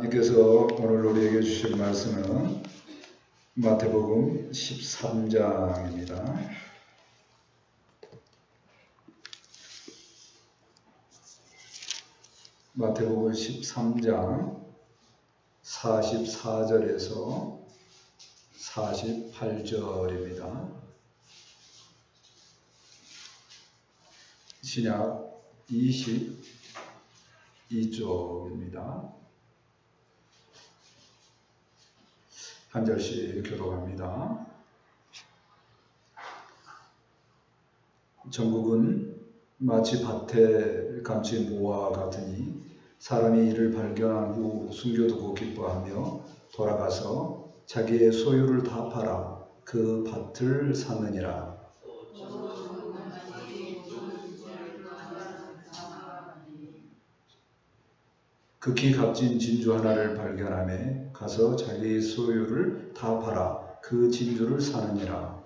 하나님께서 오늘 우리에게 주실 말씀은 마태복음 13장입니다. 마태복음 13장 44절에서 48절입니다. 신약 22쪽입니다. 한 절씩 교독합니다. 전국은 마치 밭에 감춘 모와 같으니 사람이 이를 발견한 후 숨겨두고 기뻐하며 돌아가서 자기의 소유를 다 팔아 그 밭을 샀느니라. 극히 값진 진주 하나를 발견함에 가서 자기 소유를 다 팔아 그 진주를 사느니라.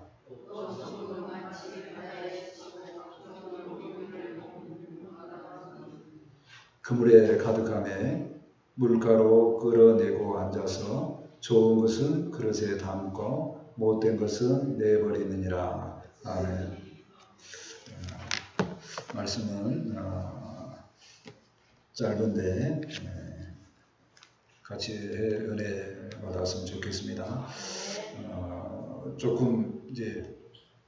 그물에 가득함에 물가로 끌어내고 앉아서 좋은 것은 그릇에 담고 못된 것은 내버리느니라. 아멘. 어, 말씀은 어, 짧은데 예, 같이 은혜 받았으면 좋겠습니다. 어, 조금 이제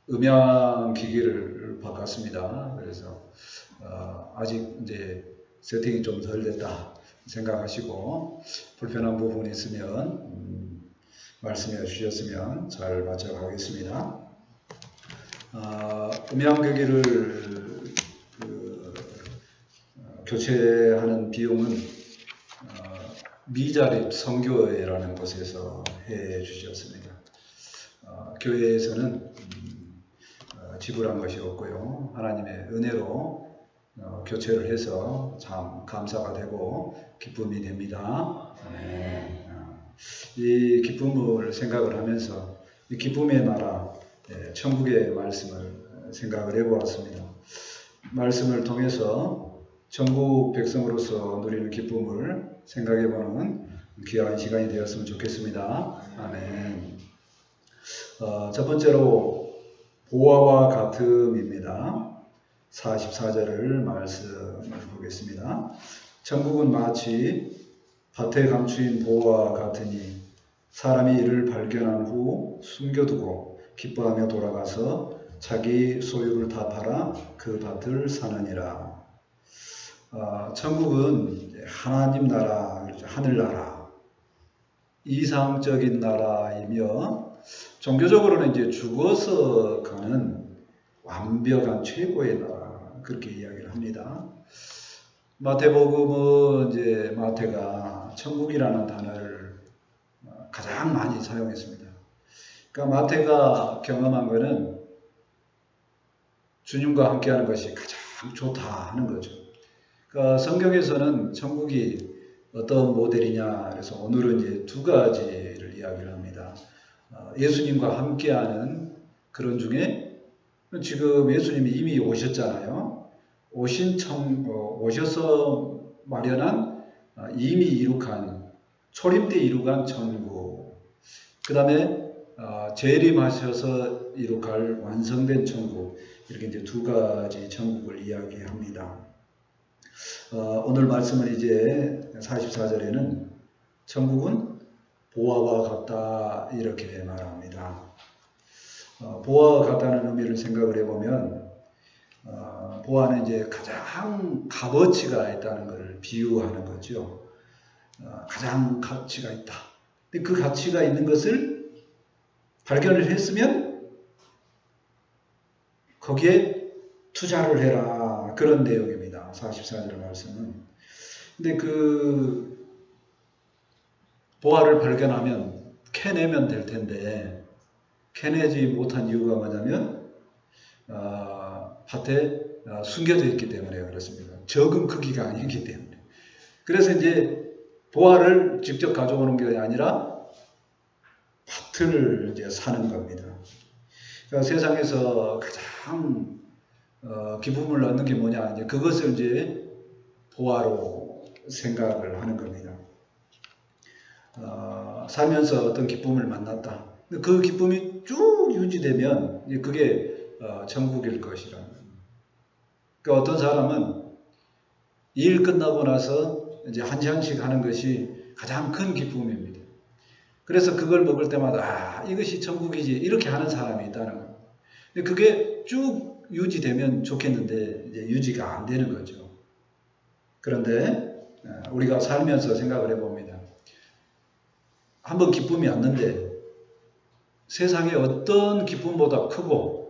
음향 기기를 바꿨습니다. 그래서 어, 아직 이제 세팅이 좀 덜 됐다 생각하시고 불편한 부분이 있으면 음, 말씀해 주셨으면 잘 맞춰 가겠습니다. 어, 음향 기기를 교체하는 비용은 어, 미자립 성교회라는 곳에서 해 주셨습니다. 어, 교회에서는 음, 어, 지불한 것이 없고요. 하나님의 은혜로 어, 교체를 해서 참 감사가 되고 기쁨이 됩니다. 네. 어, 이 기쁨을 생각을 하면서 이 기쁨의 나라, 예, 천국의 말씀을 생각을 해보았습니다. 말씀을 통해서 전국 백성으로서 누리는 기쁨을 생각해보는 귀한 시간이 되었으면 좋겠습니다. 아멘. 어, 첫 번째로 보아와 같음입니다. 44절을 말씀을 보겠습니다. 천국은 마치 밭에 감추인 보와 같으니 사람이 이를 발견한 후 숨겨두고 기뻐하며 돌아가서 자기 소유를 다 팔아 그 밭을 사느니라. 어, 천국은 하나님 나라. 하늘나라, 이상적인 나라이며 종교적으로는 이제 죽어서 가는 완벽한 최고의 나라 그렇게 이야기를 합니다. 마태복음은 이제 마태가 천국이라는 단어를 가장 많이 사용했습니다. 그러니까 마태가 경험한 것은 주님과 함께하는 것이 가장 좋다 하는 거죠. 그러니까 성경에서는 천국이 어떤 모델이냐 그래서 오늘은 이제 두 가지를 이야기를 합니다. 어, 예수님과 함께하는 그런 중에 지금 예수님이 이미 오셨잖아요. 오신 청 어, 오셔서 마련한 어, 이미 이룩한 초림 때 이룩한 천국. 그 다음에 재림하셔서 이룩할 완성된 천국. 이렇게 이제 두 가지 천국을 이야기합니다. 어, 오늘 말씀은 이제 44절에는 천국은 보아와 같다 이렇게 말합니다. 어, 보아와 같다는 의미를 생각을 해보면 어, 보아는 이제 가장 값어치가 있다는 것을 비유하는 거죠. 어, 가장 가치가 있다. 근데 그 가치가 있는 것을 발견을 했으면 거기에 투자를 해라 그런 내용입니다. 44절 말씀은. 근데 그 보화를 발견하면 캐내면 될 텐데 캐내지 못한 이유가 뭐냐면 어, 밭에 어, 숨겨져 있기 때문에 그렇습니다. 적은 크기가 아니기 때문에. 그래서 이제 보화를 직접 가져오는 게 아니라 밭을 이제 사는 겁니다. 그러니까 세상에서 가장 어, 기쁨을 얻는 게 뭐냐 이제 그것을 이제 보화로 생각을 하는 겁니다. 살면서 어떤 기쁨을 만났다. 그 기쁨이 쭉 유지되면 이제 그게 어, 천국일 것이라. 그러니까 어떤 사람은 일 끝나고 나서 이제 한 잔씩 하는 것이 가장 큰 기쁨입니다. 그래서 그걸 먹을 때마다 아, 이것이 천국이지 이렇게 하는 사람이 있다는 거예요. 근데 그게 쭉 유지되면 좋겠는데 이제 유지가 안 되는 거죠. 그런데 어, 우리가 살면서 생각을 해봅니다. 한번 기쁨이 왔는데 세상에 어떤 기쁨보다 크고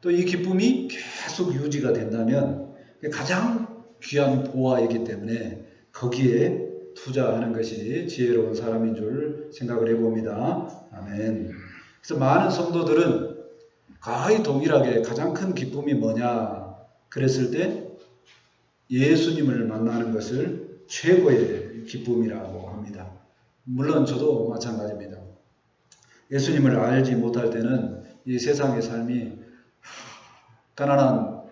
또 이 기쁨이 계속 유지가 된다면 가장 귀한 보화이기 때문에 거기에 투자하는 것이 지혜로운 사람인 줄 생각을 해봅니다. 아멘. 그래서 많은 성도들은 거의 동일하게 가장 큰 기쁨이 뭐냐 그랬을 때 예수님을 만나는 것을 최고의 기쁨이라고 합니다. 물론 저도 마찬가지입니다. 예수님을 알지 못할 때는 이 세상의 삶이 가난한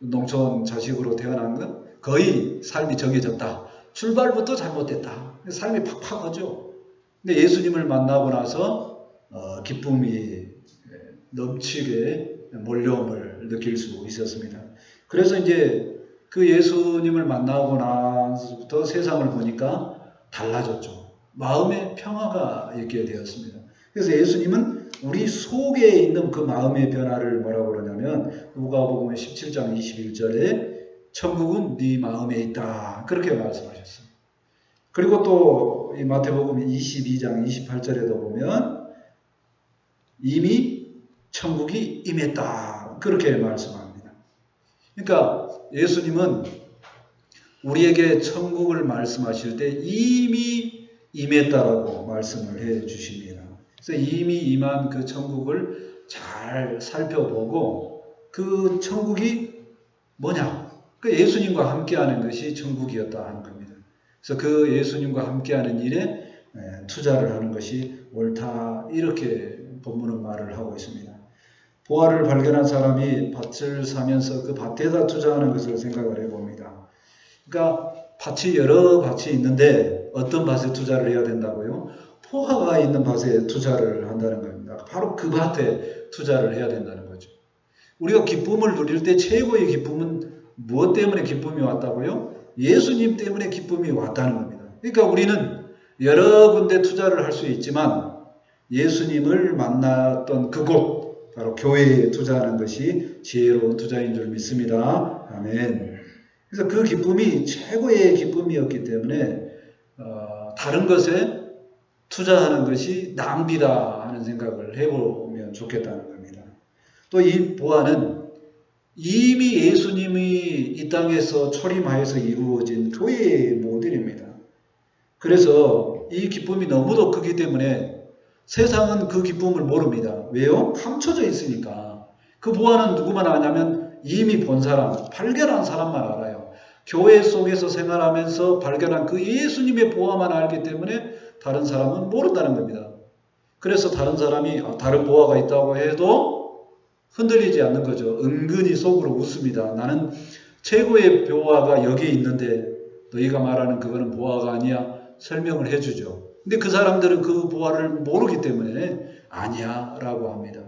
농촌 자식으로 태어난 것 거의 삶이 정해졌다. 출발부터 잘못됐다. 삶이 팍팍하죠. 근데 예수님을 만나고 나서 어, 기쁨이 넘치게 몰려옴을 느낄 수 있었습니다. 그래서 이제 그 예수님을 만나고 나서부터 세상을 보니까 달라졌죠. 마음의 평화가 있게 되었습니다. 그래서 예수님은 우리 속에 있는 그 마음의 변화를 뭐라고 그러냐면 누가복음 17장 21절에 천국은 네 마음에 있다. 그렇게 말씀하셨어요. 그리고 또이 마태복음 22장 28절에도 보면 이미 천국이 임했다. 그렇게 말씀합니다. 그러니까 예수님은 우리에게 천국을 말씀하실 때 이미 임했다라고 말씀을 해 주십니다. 그래서 이미 임한 그 천국을 잘 살펴보고 그 천국이 뭐냐? 그 예수님과 함께하는 것이 천국이었다 하는 겁니다. 그래서 그 예수님과 함께하는 일에 투자를 하는 것이 옳다 이렇게 본문은 말을 하고 있습니다. 보화를 발견한 사람이 밭을 사면서 그 밭에다 투자하는 것을 생각을 해봅니다. 그러니까 밭이 여러 밭이 있는데 어떤 밭에 투자를 해야 된다고요? 포화가 있는 밭에 투자를 한다는 겁니다. 바로 그 밭에 투자를 해야 된다는 거죠. 우리가 기쁨을 누릴 때 최고의 기쁨은 무엇 때문에 기쁨이 왔다고요? 예수님 때문에 기쁨이 왔다는 겁니다. 그러니까 우리는 여러 군데 투자를 할 수 있지만 예수님을 만났던 그곳, 바로 교회에 투자하는 것이 지혜로운 투자인 줄 믿습니다. 아멘. 그래서 그 기쁨이 최고의 기쁨이었기 때문에 어, 다른 것에 투자하는 것이 낭비다 하는 생각을 해보면 좋겠다는 겁니다. 또 이 보안은 이미 예수님이 이 땅에서 초림하여서 이루어진 교회의 모델입니다. 그래서 이 기쁨이 너무도 크기 때문에 세상은 그 기쁨을 모릅니다. 왜요? 감춰져 있으니까. 그 보안은 누구만 아냐면 이미 본 사람, 발견한 사람만 알아요. 교회 속에서 생활하면서 발견한 그 예수님의 보화만 알기 때문에 다른 사람은 모른다는 겁니다. 그래서 다른 사람이 아, 다른 보화가 있다고 해도 흔들리지 않는 거죠. 은근히 속으로 웃습니다. 나는 최고의 보화가 여기에 있는데 너희가 말하는 그거는 보화가 아니야. 설명을 해주죠. 근데 그 사람들은 그 보화를 모르기 때문에 아니야 라고 합니다.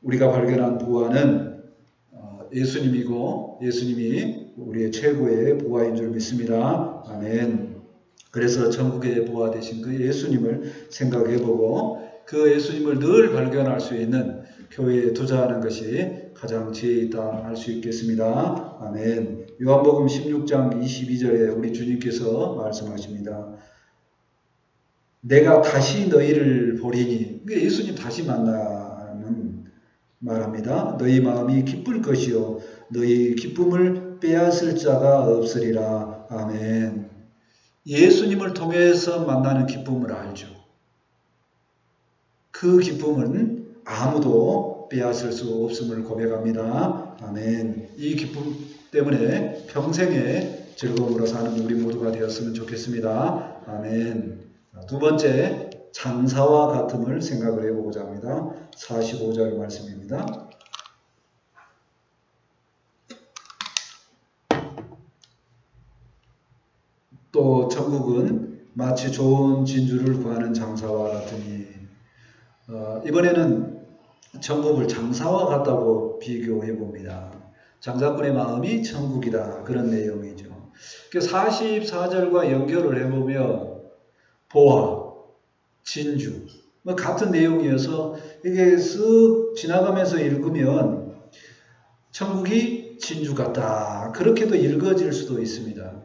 우리가 발견한 보화는 어, 예수님이고 예수님이 우리의 최고의 보화인 줄 믿습니다. 아멘. 그래서 전국의 보화 되신 그 예수님을 생각해보고 그 예수님을 늘 발견할 수 있는 교회에 투자하는 것이 가장 지혜 있다 할 수 있겠습니다. 아멘. 요한복음 16장 22절에 우리 주님께서 말씀하십니다. 내가 다시 너희를 보리니 예수님 다시 만나는 말합니다. 너희 마음이 기쁠 것이요 너희 기쁨을 빼앗을 자가 없으리라. 아멘. 예수님을 통해서 만나는 기쁨을 알죠. 그 기쁨은 아무도 빼앗을 수 없음을 고백합니다. 아멘. 이 기쁨 때문에 평생의 즐거움으로 사는 우리 모두가 되었으면 좋겠습니다. 아멘. 두 번째, 장사와 같음을 생각을 해보고자 합니다. 45절 말씀입니다. 또 천국은 마치 좋은 진주를 구하는 장사와 같으니 어, 이번에는 천국을 장사와 같다고 비교해 봅니다. 장사꾼의 마음이 천국이다 그런 내용이죠. 44절과 연결을 해보면 보화, 진주 뭐 같은 내용이어서 이게 쓱 지나가면서 읽으면 천국이 진주 같다 그렇게도 읽어질 수도 있습니다.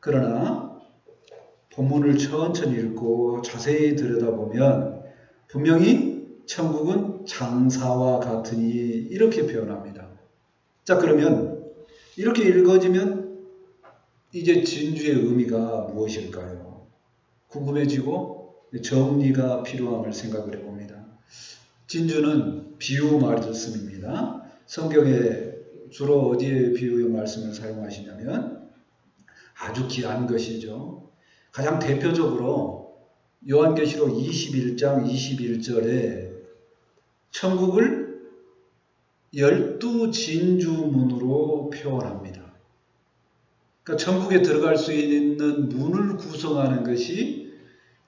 그러나 본문을 천천히 읽고 자세히 들여다보면 분명히 천국은 장사와 같으니 이렇게 표현합니다. 자 그러면 이렇게 읽어지면 이제 진주의 의미가 무엇일까요? 궁금해지고 정리가 필요함을 생각을 해봅니다. 진주는 비유 말씀입니다. 성경에 주로 어디에 비유의 말씀을 사용하시냐면 아주 귀한 것이죠. 가장 대표적으로 요한계시록 21장 21절에 천국을 열두 진주문으로 표현합니다. 그러니까 천국에 들어갈 수 있는 문을 구성하는 것이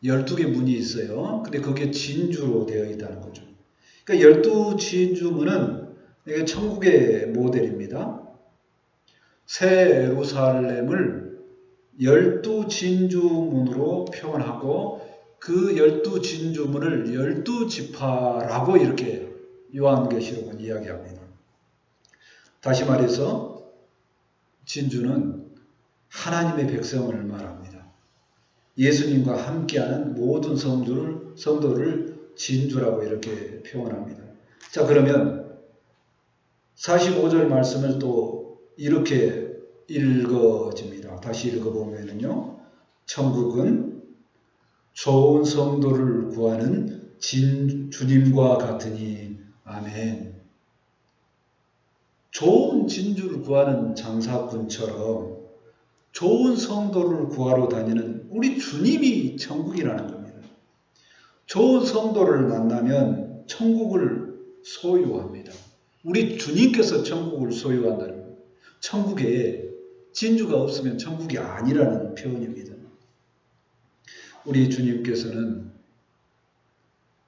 12개 문이 있어요. 근데 그게 진주로 되어 있다는 거죠. 그러니까 12진주문은 이게 천국의 모델입니다. 새 예루살렘을 12진주문으로 표현하고 그 12진주문을 12지파라고 이렇게 요한계시록은 이야기합니다. 다시 말해서 진주는 하나님의 백성을 말합니다. 예수님과 함께하는 모든 성도를, 성도를 진주라고 이렇게 표현합니다. 자, 그러면 45절 말씀을 또 이렇게 읽어집니다. 다시 읽어보면요. 천국은 좋은 성도를 구하는 진, 주님과 같으니, 아멘. 좋은 진주를 구하는 장사꾼처럼 좋은 성도를 구하러 다니는 우리 주님이 천국이라는 겁니다. 좋은 성도를 만나면 천국을 소유합니다. 우리 주님께서 천국을 소유한다는. 천국에 진주가 없으면 천국이 아니라는 표현입니다. 우리 주님께서는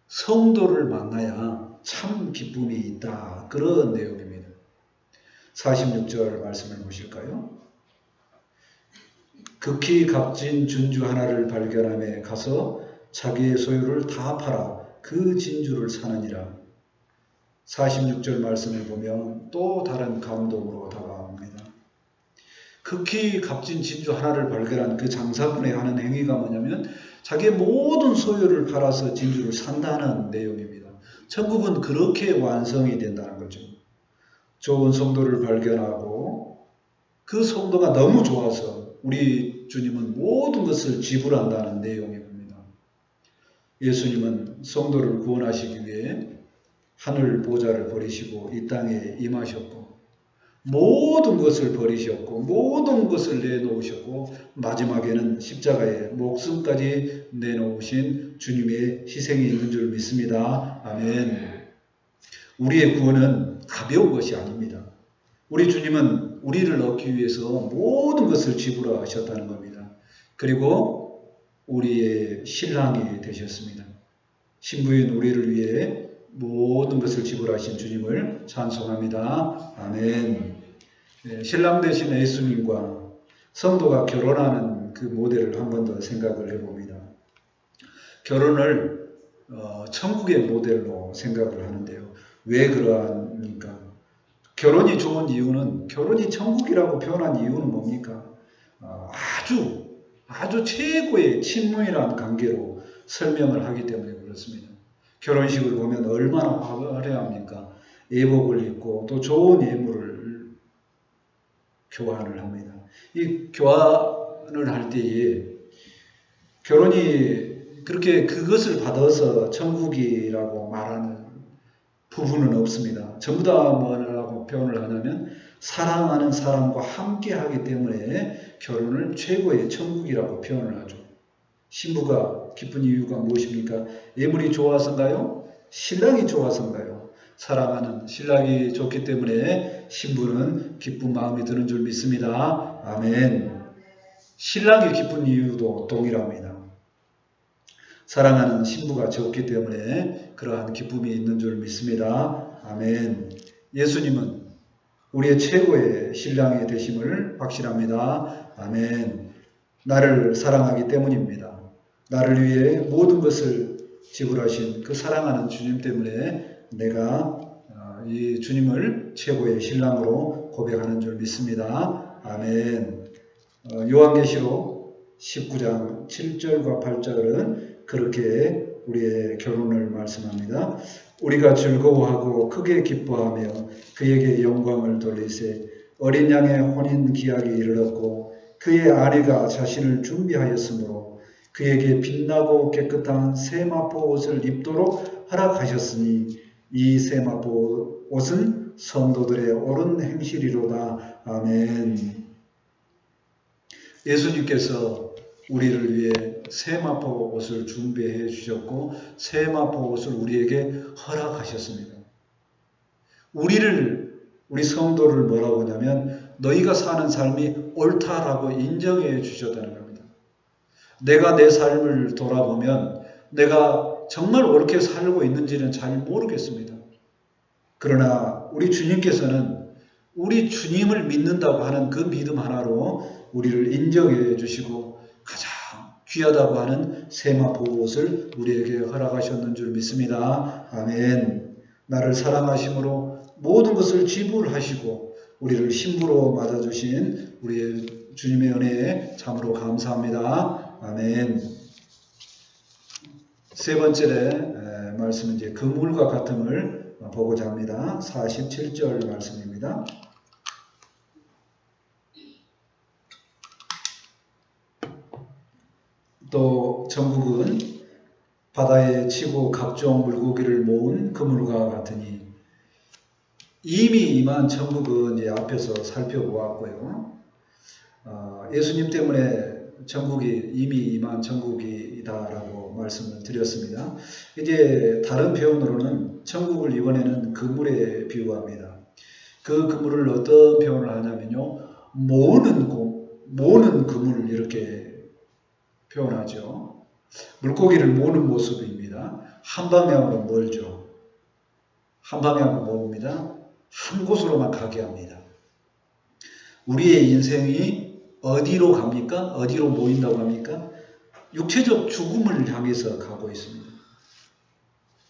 성도를 만나야 참 기쁨이 있다. 그런 내용입니다. 46절 말씀을 보실까요? 극히 값진 진주 하나를 발견함에 가서 자기의 소유를 다 팔아 그 진주를 사느니라. 46절 말씀을 보면 또 다른 감동으로 다가옵니다. 극히 값진 진주 하나를 발견한 그 장사꾼의 하는 행위가 뭐냐면 자기의 모든 소유를 팔아서 진주를 산다는 내용입니다. 천국은 그렇게 완성이 된다는 거죠. 좋은 성도를 발견하고 그 성도가 너무 좋아서 우리 주님은 모든 것을 지불한다는 내용입니다. 예수님은 성도를 구원하시기 위해 하늘 보좌를 버리시고 이 땅에 임하셨고 모든 것을 버리셨고 모든 것을 내놓으셨고 마지막에는 십자가에 목숨까지 내놓으신 주님의 희생이 있는 줄 믿습니다. 아멘. 우리의 구원은 가벼운 것이 아닙니다. 우리 주님은 우리를 얻기 위해서 모든 것을 지불하셨다는 겁니다. 그리고 우리의 신랑이 되셨습니다. 신부인 우리를 위해 모든 것을 지불하신 주님을 찬송합니다. 아멘. 네, 신랑 되신 예수님과 성도가 결혼하는 그 모델을 한 번 더 생각을 해봅니다. 결혼을 어, 천국의 모델로 생각을 하는데요. 왜 그러합니까? 결혼이 좋은 이유는 결혼이 천국이라고 표현한 이유는 뭡니까? 어, 아주 아주 최고의 친밀한 관계로 설명을 하기 때문에 그렇습니다. 결혼식을 보면 얼마나 화려합니까? 예복을 입고 또 좋은 예물을 교환을 합니다. 이 교환을 할 때에 결혼이 그렇게 그것을 받아서 천국이라고 말하는 부분은 없습니다. 전부 다 표현을 하냐면 사랑하는 사람과 함께 하기 때문에 결혼을 최고의 천국이라고 표현을 하죠. 신부가 기쁜 이유가 무엇입니까? 예물이 좋아서인가요? 신랑이 좋아서인가요? 사랑하는 신랑이 좋기 때문에 신부는 기쁜 마음이 드는 줄 믿습니다. 아멘. 신랑이 기쁜 이유도 동일합니다. 사랑하는 신부가 적기 때문에 그러한 기쁨이 있는 줄 믿습니다. 아멘. 예수님은 우리의 최고의 신랑이 되심을 확신합니다. 아멘. 나를 사랑하기 때문입니다. 나를 위해 모든 것을 지불하신 그 사랑하는 주님 때문에 내가 어, 이 주님을 최고의 신랑으로 고백하는 줄 믿습니다. 아멘. 어, 요한계시록 19장 7절과 8절은 그렇게 우리의 결혼을 말씀합니다. 우리가 즐거워하고 크게 기뻐하며 그에게 영광을 돌리세 어린 양의 혼인 기약이 이르렀고 그의 아내가 자신을 준비하였으므로 그에게 빛나고 깨끗한 세마포 옷을 입도록 허락하셨으니 이 세마포 옷은 성도들의 옳은 행실이로다. 아멘. 예수님께서 우리를 위해 세마포 옷을 준비해 주셨고 세마포 옷을 우리에게 허락하셨습니다. 우리를 우리 성도를 뭐라고 하냐면 너희가 사는 삶이 옳다라고 인정해 주셨다는 겁니다. 내가 내 삶을 돌아보면 내가 정말 옳게 살고 있는지는 잘 모르겠습니다. 그러나 우리 주님께서는 우리 주님을 믿는다고 하는 그 믿음 하나로 우리를 인정해 주시고 가장 귀하다고 하는 세마포 옷을 우리에게 허락하셨는 줄 믿습니다. 아멘. 나를 사랑하심으로 모든 것을 지불하시고 우리를 신부로 맞아주신 우리의 주님의 은혜에 참으로 감사합니다. 아멘. 세 번째 말씀은 이제 그물과 같음을 보고자 합니다. 47절 말씀입니다. 또 전국은 바다에 치고 각종 물고기를 모은 그물과 같으니 이미 임한 천국은 이제 앞에서 살펴보았고요. 어, 예수님 때문에 천국이 이미 임한 천국이다라고 말씀을 드렸습니다. 이제 다른 표현으로는 천국을 이번에는 그물에 비유합니다. 그 그물을 어떤 표현을 하냐면요. 모으는 고, 모으는 그물 이렇게 표현하죠. 물고기를 모으는 모습입니다. 한 방향으로 멀죠. 한 방향으로 모읍니다. 한 곳으로만 가게 합니다. 우리의 인생이 어디로 갑니까? 어디로 모인다고 합니까? 육체적 죽음을 향해서 가고 있습니다.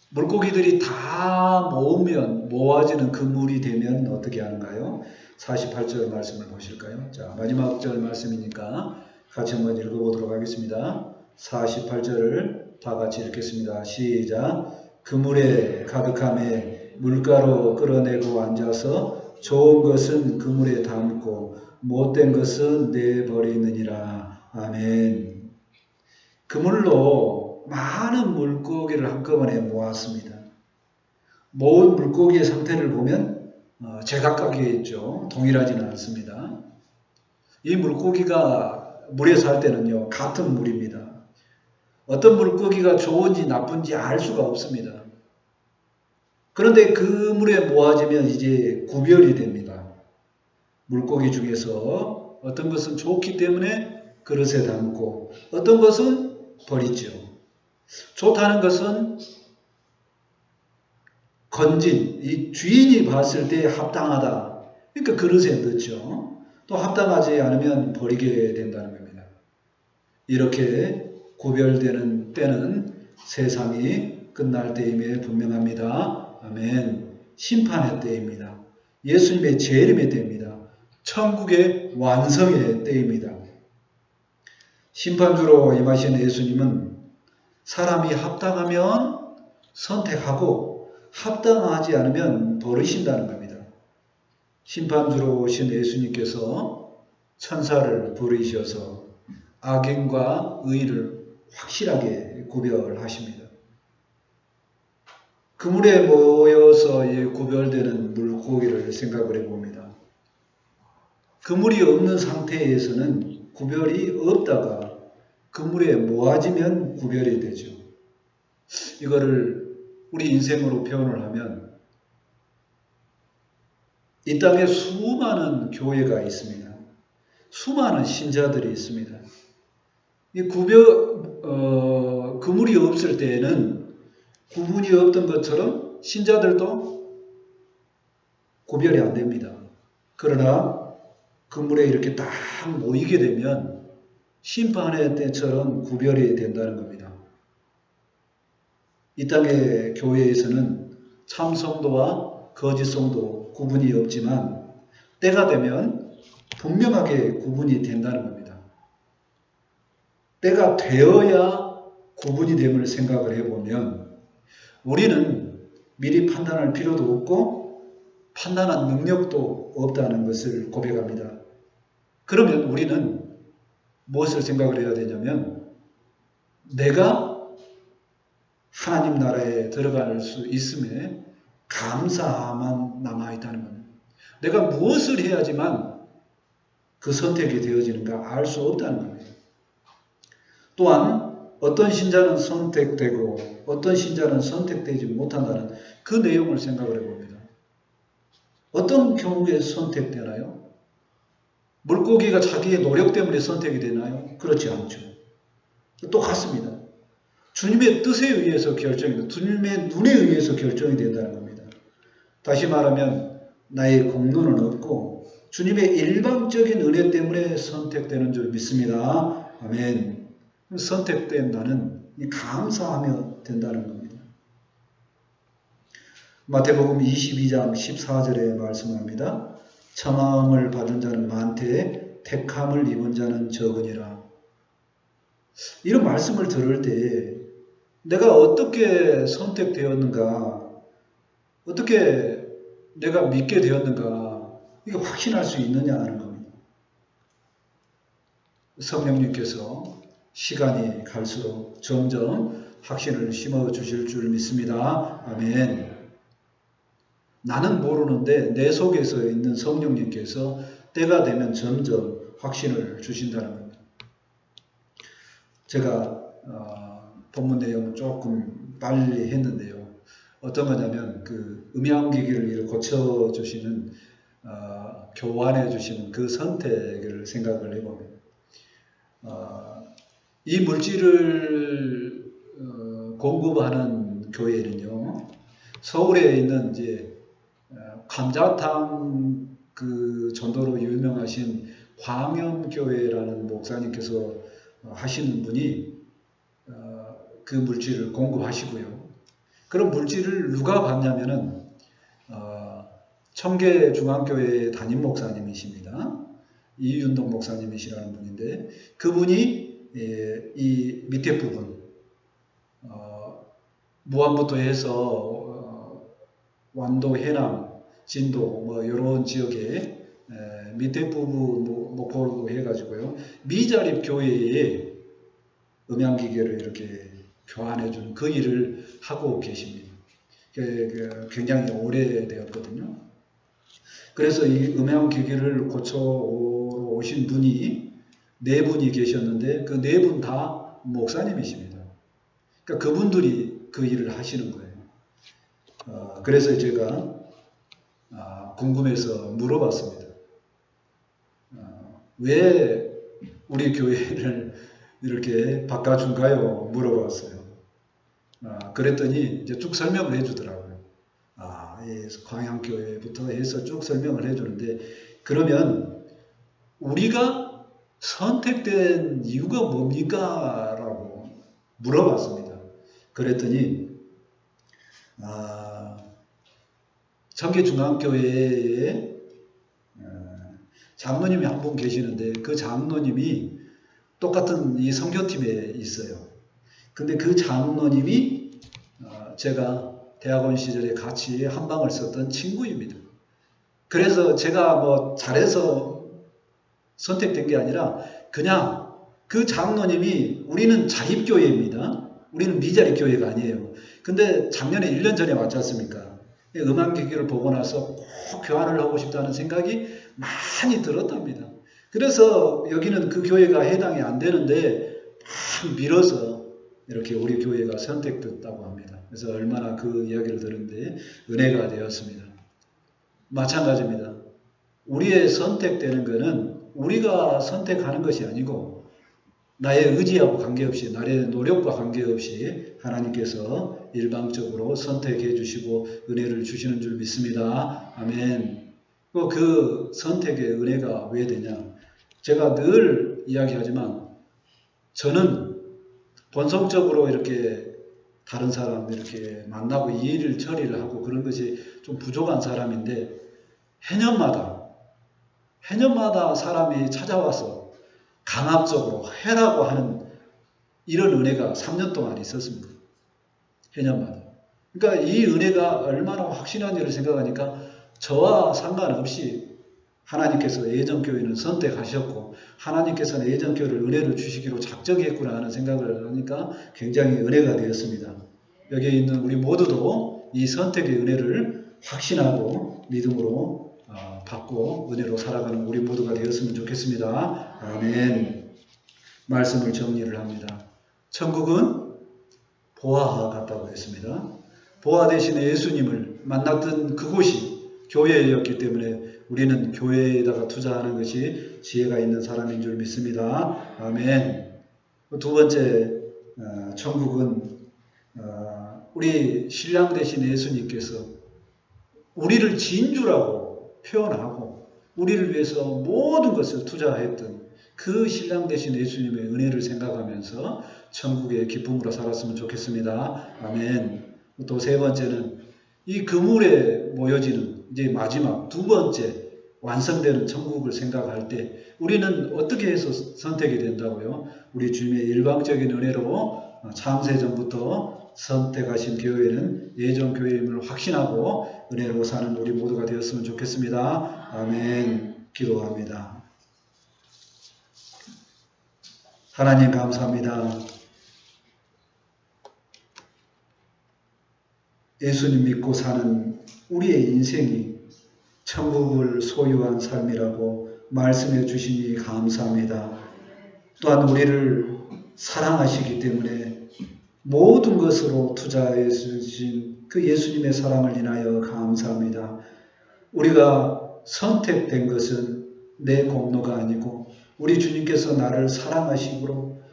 물고기들이 다 모으면 모아지는 그물이 되면 어떻게 하는가요? 48절 말씀을 보실까요? 자, 마지막 절 말씀이니까 같이 한번 읽어보도록 하겠습니다. 48절을 다 같이 읽겠습니다. 시작. 그물에 가득함에 물가로 끌어내고 앉아서 좋은 것은 그물에 담고 못된 것은 내버리느니라. 아멘. 그물로 많은 물고기를 한꺼번에 모았습니다. 모은 물고기의 상태를 보면 어, 제각각이 있죠. 동일하지는 않습니다. 이 물고기가 물에 살 때는요, 같은 물입니다. 어떤 물고기가 좋은지 나쁜지 알 수가 없습니다. 그런데 그 물에 모아지면 이제 구별이 됩니다. 물고기 중에서 어떤 것은 좋기 때문에 그릇에 담고 어떤 것은 버리죠. 좋다는 것은 건진, 이 주인이 봤을 때 합당하다. 그러니까 그릇에 넣죠. 또 합당하지 않으면 버리게 된다는 겁니다. 이렇게 구별되는 때는 세상이 끝날 때임에 분명합니다. 아멘. 심판의 때입니다. 예수님의 재림의 때입니다. 천국의 완성의 때입니다. 심판주로 임하신 예수님은 사람이 합당하면 선택하고 합당하지 않으면 버리신다는 겁니다. 심판주로 오신 예수님께서 천사를 부르셔서 악인과 의를 확실하게 구별하십니다. 그물에 모여서 구별되는 물고기를 생각을 해봅니다. 그물이 없는 상태에서는 구별이 없다가 그물에 모아지면 구별이 되죠. 이거를 우리 인생으로 표현을 하면 이 땅에 수많은 교회가 있습니다. 수많은 신자들이 있습니다. 이 구별 어, 그 그물이 없을 때에는 구분이 없던 것처럼 신자들도 구별이 안 됩니다. 그러나 그물에 이렇게 딱 모이게 되면 심판의 때처럼 구별이 된다는 겁니다. 이 땅의 교회에서는 참 성도와 거짓 성도 구분이 없지만 때가 되면 분명하게 구분이 된다는 겁니다. 때가 되어야 구분이 됨을 생각을 해보면 우리는 미리 판단할 필요도 없고 판단한 능력도 없다는 것을 고백합니다. 그러면 우리는 무엇을 생각을 해야 되냐면 내가 하나님 나라에 들어갈 수 있음에 감사만 남아있다는 겁니다. 내가 무엇을 해야지만 그 선택이 되어지는가 알 수 없다는 겁니다. 또한 어떤 신자는 선택되고 어떤 신자는 선택되지 못한다는 그 내용을 생각을 해봅니다. 어떤 경우에 선택되나요? 물고기가 자기의 노력 때문에 선택이 되나요? 그렇지 않죠. 똑같습니다. 주님의 뜻에 의해서 결정이 돼. 주님의 눈에 의해서 결정이 된다는 겁니다. 다시 말하면 나의 공로는 없고 주님의 일방적인 은혜 때문에 선택되는 줄 믿습니다. 아멘. 선택된 나는 감사하며 된다는 겁니다. 마태복음 22장 14절에 말씀합니다. 청함을 받은 자는 많되 택함을 입은 자는 적으니라. 이런 말씀을 들을 때 내가 어떻게 선택되었는가, 어떻게 내가 믿게 되었는가, 이거 확신할 수 있느냐 하는 겁니다. 성령님께서 시간이 갈수록 점점 확신을 심어 주실 줄 믿습니다. 아멘. 나는 모르는데 내 속에서 있는 성령님께서 때가 되면 점점 확신을 주신다는 겁니다. 제가 어, 본문 내용을 조금 빨리 했는데요. 어떤 거냐면 그 음향 기기를 고쳐 주시는 어, 교환해 주시는 그 선택을 생각을 해보면 어, 이 물질을 어, 공급하는 교회는요 서울에 있는 이제 어, 감자탕 그 전도로 유명하신 광염교회라는 목사님께서 하시는 분이 어, 그 물질을 공급하시고요. 그런 물질을 누가 받냐면은 어, 청계 중앙교회 담임 목사님이십니다. 이윤동 목사님이시라는 분인데 그분이 예, 이 밑에 부분 무안부터 해서 완도 해남 진도 뭐 이런 지역에 밑에 부분 목포로 해가지고요 미자립 교회에 음향기계를 이렇게 교환해 주는 그 일을 하고 계십니다. 굉장히 오래되었거든요. 그래서 이 음향기계를 고쳐 오신 분이 네 분이 계셨는데 그 네 분 다 목사님이십니다. 그러니까 그분들이 그 일을 하시는 거예요. 어, 그래서 제가 아, 궁금해서 물어봤습니다. 어, 왜 우리 교회를 이렇게 바꿔준가요? 물어봤어요. 아, 그랬더니 이제 쭉 설명을 해주더라고요. 아, 예, 광양교회부터 해서 쭉 설명을 해주는데 그러면 우리가 선택된 이유가 뭡니까? 라고 물어봤습니다. 그랬더니 아, 청계중앙교회에 어, 장로님이 한 분 계시는데 그 장로님이 똑같은 이 성교팀에 있어요. 근데 그 장로님이 어, 제가 대학원 시절에 같이 한 방을 썼던 친구입니다. 그래서 제가 뭐 잘해서 선택된 게 아니라 그냥 그 장로님이 우리는 자립교회입니다. 우리는 미자립 교회가 아니에요. 근데 작년에 1년 전에 왔지 않습니까? 음악 기기를 보고 나서 꼭 교환을 하고 싶다는 생각이 많이 들었답니다. 그래서 여기는 그 교회가 해당이 안 되는데 막 밀어서 이렇게 우리 교회가 선택됐다고 합니다. 그래서 얼마나 그 이야기를 들었는데 은혜가 되었습니다. 마찬가지입니다. 우리의 선택되는 것은 우리가 선택하는 것이 아니고 나의 의지하고 관계없이 나의 노력과 관계없이 하나님께서 일방적으로 선택해 주시고 은혜를 주시는 줄 믿습니다. 아멘. 그- 그 선택의 은혜가 왜 되냐? 제가 늘 이야기하지만 저는 본성적으로 이렇게 다른 사람 이렇게 만나고 일을 처리를 하고 그런 것이 좀 부족한 사람인데 해년마다 해년마다 사람이 찾아와서 강압적으로 해라고 하는 이런 은혜가 3년 동안 있었습니다. 해년마다. 그러니까 이 은혜가 얼마나 확실한 일을 생각하니까 저와 상관없이 하나님께서 예전교회는 선택하셨고 하나님께서는 예전교회를 은혜를 주시기로 작정했구나 하는 생각을 하니까 굉장히 은혜가 되었습니다. 여기에 있는 우리 모두도 이 선택의 은혜를 확신하고 믿음으로 어, 받고 은혜로 살아가는 우리 모두가 되었으면 좋겠습니다. 아멘. 말씀을 정리를 합니다. 천국은 보아와 같다고 했습니다. 보아 대신에 예수님을 만났던 그곳이 교회였기 때문에 우리는 교회에다가 투자하는 것이 지혜가 있는 사람인 줄 믿습니다. 아멘. 두 번째, 어, 천국은 어, 우리 신랑 대신 예수님께서 우리를 진주라고 표현하고 우리를 위해서 모든 것을 투자했던 그 신랑 대신 예수님의 은혜를 생각하면서 천국의 기쁨으로 살았으면 좋겠습니다. 아멘. 또 세 번째는 이 그물에 모여지는 이제 마지막 두 번째 완성되는 천국을 생각할 때 우리는 어떻게 해서 선택이 된다고요? 우리 주님의 일방적인 은혜로 창세전부터 선택하신 교회는 예전 교회임을 확신하고 은혜로 사는 우리 모두가 되었으면 좋겠습니다. 아멘. 기도합니다. 하나님 감사합니다. 예수님 믿고 사는 우리의 인생이 천국을 소유한 삶이라고 말씀해 주시니 감사합니다. 또한 우리를 사랑하시기 때문에 모든 것으로 투자해 주신 그 예수님의 사랑을 인하여 감사합니다. 우리가 선택된 것은 내 공로가 아니고 우리 주님께서 나를 사랑하시고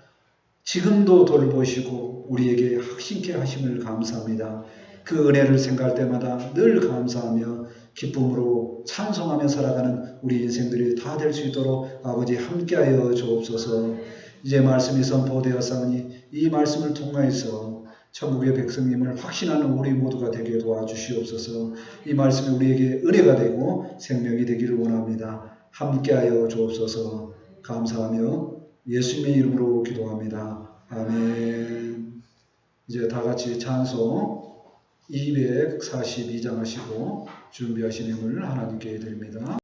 지금도 돌보시고 우리에게 확신케 하심을 감사합니다. 그 은혜를 생각할 때마다 늘 감사하며 기쁨으로 찬송하며 살아가는 우리 인생들이 다 될 수 있도록 아버지 함께하여 주옵소서. 이제 말씀이 선포되었사오니 이 말씀을 통하여서 천국의 백성님을 확신하는 우리 모두가 되게 도와주시옵소서. 이 말씀이 우리에게 은혜가 되고 생명이 되기를 원합니다. 함께하여 주옵소서. 감사하며 예수님의 이름으로 기도합니다. 아멘. 이제 다 같이 찬송 242장 하시고 준비하신 힘을 하나님께 드립니다.